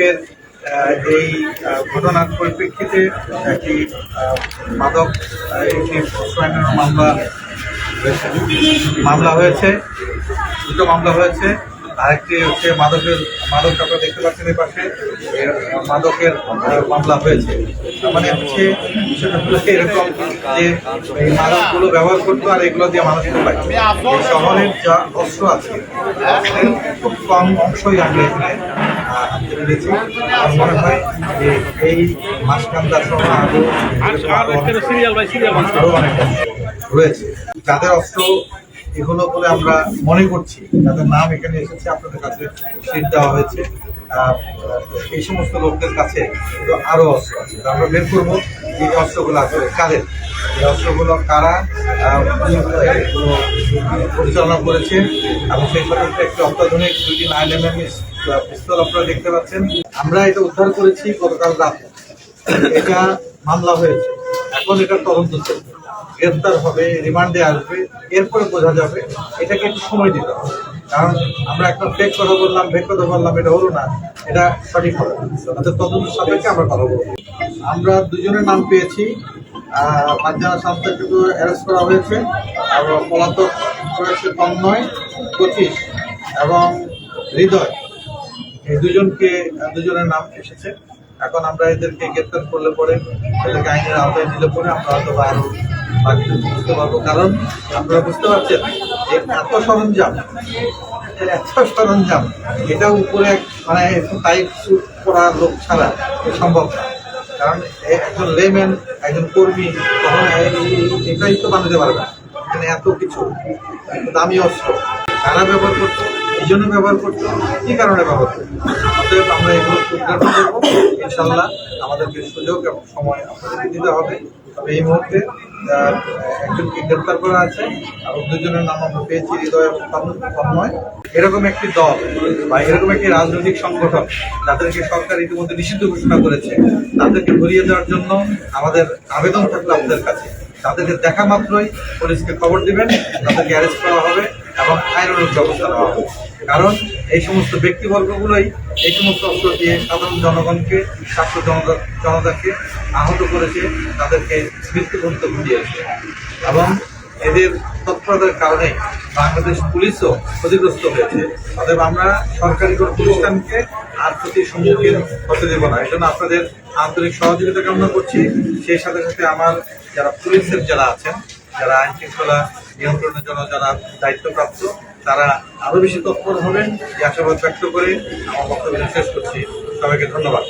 আজকের এই ঘটনার পরিপ্রেক্ষিতে একটি মাদক একটি মামলা মামলা হয়েছে। দুটো মামলা হয়েছে। আরেকটি হচ্ছে মাদকের মাদক আপনারা দেখতে পাচ্ছেন এই পাশে মাদকের মামলা হয়েছে। মানে হচ্ছে বিষয়টা এরকম যে এই মাদকগুলো ব্যবহার করতো আর এগুলো দিয়ে মানুষকে এই শহরের যা অস্ত্র আছে অস্ত্রের খুব কম অংশই আমরা এখানে আহ, পেরেছি আমার মনে হয় যে এই মাসকান্দা সহ অনেক- রয়েছে। যাদের অস্ত্র এগুলো বলে আমরা মনে করছি যাদের নাম এখানে এসেছে, আপনাদের কাছে সিট দেওয়া হয়েছে। এই সমস্ত লোকদের কাছে কিন্তু আরও অস্ত্র আছে। আমরা বের করব যে অস্ত্রগুলো আসলে কাদের। এই অস্ত্রগুলো কারা পরিচালনা করেছে, এবং সেই সাথে একটি অত্যাধুনিক দুটি নাইন এম এম পিস্তল আপনারা দেখতে পাচ্ছেন। আমরা এটা উদ্ধার করেছি গতকাল রাতে। এটা মামলা হয়েছে। এখন এটা তদন্ত চলবে গ্রেফতার হবে, রিমান্ডে আসবে, এরপরে বোঝা যাবে। এটাকে একটু সময় দিতে হবে। কারণ আমরা একটা ফেক কথা বললাম ফেক কথা বললাম, এটা হলো না। এটা সঠিক হবে না। অর্থাৎ তদন্ত সাপেক্ষে আমরা কথা বলব। আমরা দুজনের নাম পেয়েছি। মাঝখানে সামতাকে অ্যারেস্ট করা হয়েছে এবং পলাতক করেছে তন্ময় পঁচিশ এবং হৃদয়। এই দুজনকে, দুজনের নাম এসেছে। এখন আমরা এদেরকে গ্রেপ্তার করলে পরে, এদেরকে আইনের আওতায় নিলে পরে আমরা হয়তো বা আরও বাকি বুঝতে পারব। কারণ আপনারা বুঝতে পারছেন যে এত সরঞ্জাম এত সরঞ্জাম, এটা উপরে মানে টাইট স্যুট পরা লোক ছাড়া সম্ভব না। কারণ একজন লেম্যান একজন কর্মী, তখন এটাই তো বানাতে পারবে এখানে এত কিছু দামি অস্ত্র। কারা ব্যবহার করতো এই জন্য ব্যবহার করতো কি কারণে ব্যবহার করতো অতএব আমরা এগুলো উদ্ঘাটন করব। ইনশাল্লাহ আমাদেরকে সুযোগ এবং সময় আপনাদেরকে দিতে হবে। তবে এই মুহূর্তে আহ, একজনকে গ্রেপ্তার করা আছে এবং দুজনের নাম আমরা পেয়েছি হৃদয় এরকম একটি দল বা এরকম একটি রাজনৈতিক সংগঠন যাদেরকে সরকার ইতিমধ্যে নিষিদ্ধ ঘোষণা করেছে তাদেরকে ঘুরিয়ে দেওয়ার জন্য আমাদের আবেদন থাকল আপনাদের কাছে। তাদেরকে দেখা মাত্রই পুলিশকে খবর দিবেন তাদেরকে অ্যারেস্ট করা হবে। এবং আইনানুগ ব্যবস্থা নেওয়া হবে কারণ এই সমস্ত ব্যক্তিবর্গগুলোই এই সমস্ত অস্ত্র দিয়ে সাধারণ জনগণকে ছাত্র জনতা জনতাকে আহত করেছে, তাদেরকে মৃত্যুপর্যন্ত ঘুরিয়েছে এবং এদের তৎপরতার কারণে বাংলাদেশ পুলিশও ক্ষতিগ্রস্ত হয়েছে। অতএব আমরা সরকারি কোনো প্রতিষ্ঠানকে আর ক্ষতির সম্মুখীন হতে দেব না। এই জন্য আপনাদের আন্তরিক সহযোগিতা কামনা করছি। সেই সাথে সাথে আমার যারা পুলিশের যারা আছেন যারা আইন শৃঙ্খলা নিয়ন্ত্রণের জন্য যারা দায়িত্বপ্রাপ্ত, তারা আরও বেশি তৎপর হবেন। এই আশাবাদ ব্যক্ত করে আমার বক্তব্য শেষ করছি। সবাইকে ধন্যবাদ।